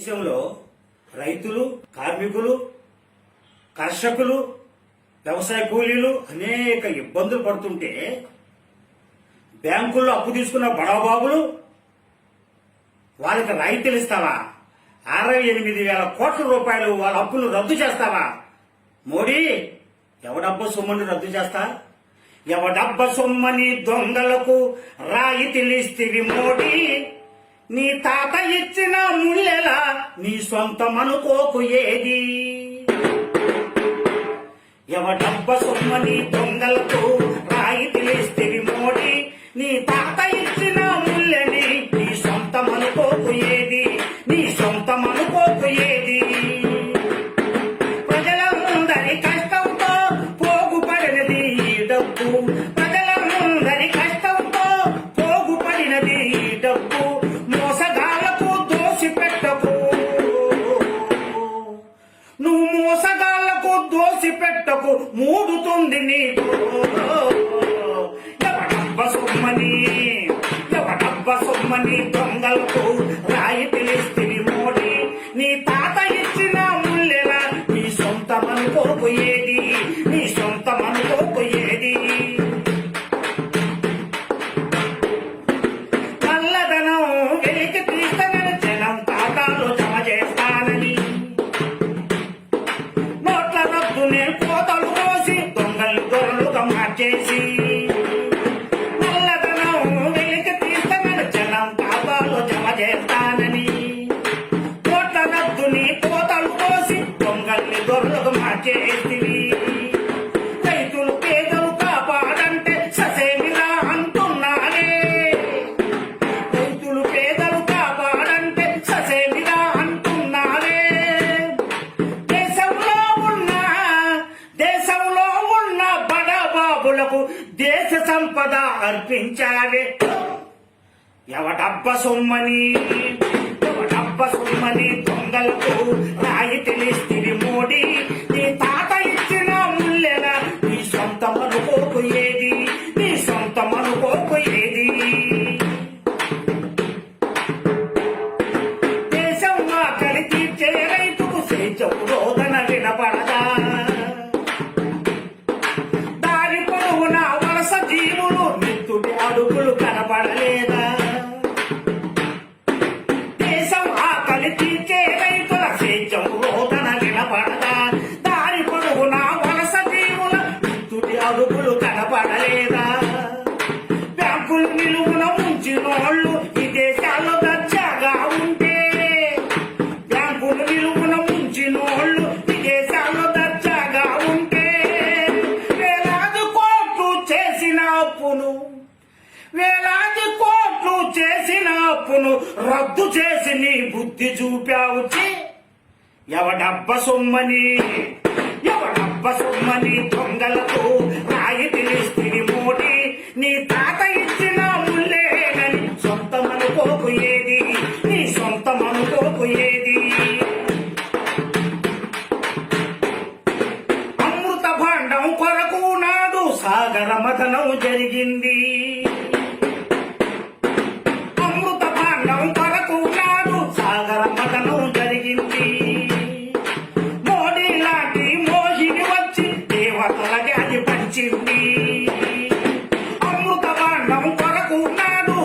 దేశంలో రైతులు కార్మికులు కర్షకులు వ్యవసాయ కూలీలు అనేక ఇబ్బందులు పడుతుంటే బ్యాంకుల్లో అప్పు తీసుకున్న బడాబాబులు వాళ్ళకి రాయితీలు ఇస్తావా? అరవై ఎనిమిది వేల కోట్ల రూపాయలు వాళ్ళ అప్పులు రద్దు చేస్తావా? మోడీ ఎవడబ్బ సొమ్ముని రద్దు చేస్తా? ఎవడబ్బ సొమ్మని దొంగలకు రాయితీలిస్తివి మోడీ? నీ తాత ఇచ్చిన ముళ్ళెలా నీ సొంతం అనుకోకు ఏది? ఎవడబ్బ సొమ్మని దొంగలకు తెలిస్తే మోడీ. నీ తాత ఇచ్చిన ముళ్ళని నీ సొంతం అనుకోకు ఏది? నీ సొంతం అనుకోకు ఏది? ప్రజలందరి కష్టంతో పోగుపడినది ఈ డబ్బు. దోసి పెట్టకు మూడుతుంది నీకు. ఎవడబ్బ సొమ్మని? ఎవడబ్బ సొమ్మని దొంగలకు రాయి పిలిస్తివి మోడీ. నీ తాత ఇచ్చిన ముల్లెల నీ సొంతం అనుకోపోయేది ಜಯಿಸಿ బడబాబులకు దేశ సంపద అర్పించావే. ఎవడబ్బ సొమ్మని? ఎవడబ్బ సొమ్మని దొంగలకు రాయి తెలిస్తివి మోడీ. నీ తాత ఇచ్చిన ముల్లెల నీ సొంత అనుకోకు ఏది వలస జీవులు నిత్తుడి అడుగులు కనబడలేదా? దేశం ఆకలి తీర్చే రైతుల స్వేచ్ఛకు రోదన వినపడదా దారి పొడవున వలస జీవుల నిత్తుడి అడుగులు కనబడలేదా? బ్యాంకులు నిలువ చేసిన రద్దు చేసి నీ బుద్ధి చూపావు ఎవడబ్బ సొమ్మని ఎవడబ్బ సొమ్మని దొంగలకు రాయి తెలిస్తివి మోడీ నీ తాత ఇచ్చిన ముల్లేనని సొంతం అనుకోకు ఏది? నీ సొంతం అనుకోకు ఏది? అమృత భాండం కొరకు నాడు సాగర మథనం జరిగింది.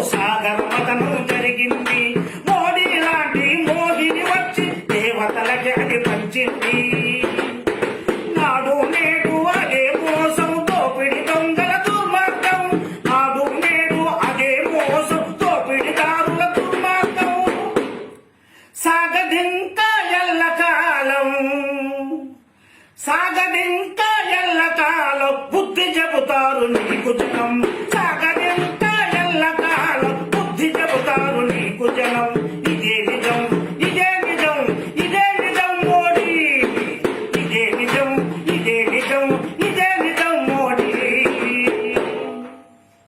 నాడు సాగర జరిగింది. మోడీ లాంటి మోహిని వచ్చి దేవతలకి అది పంచింది. నాడు నేడు అదే మోసం తోపిడి దొంగల దుర్మార్గం నాడు నేడు అదే మోసం దోపిడిదారుల దుర్మార్గం సాగదింక ఎల్లకాలం సాగదింక ఎల్లకాలం బుద్ధి చెబుతారు నీకు జనం.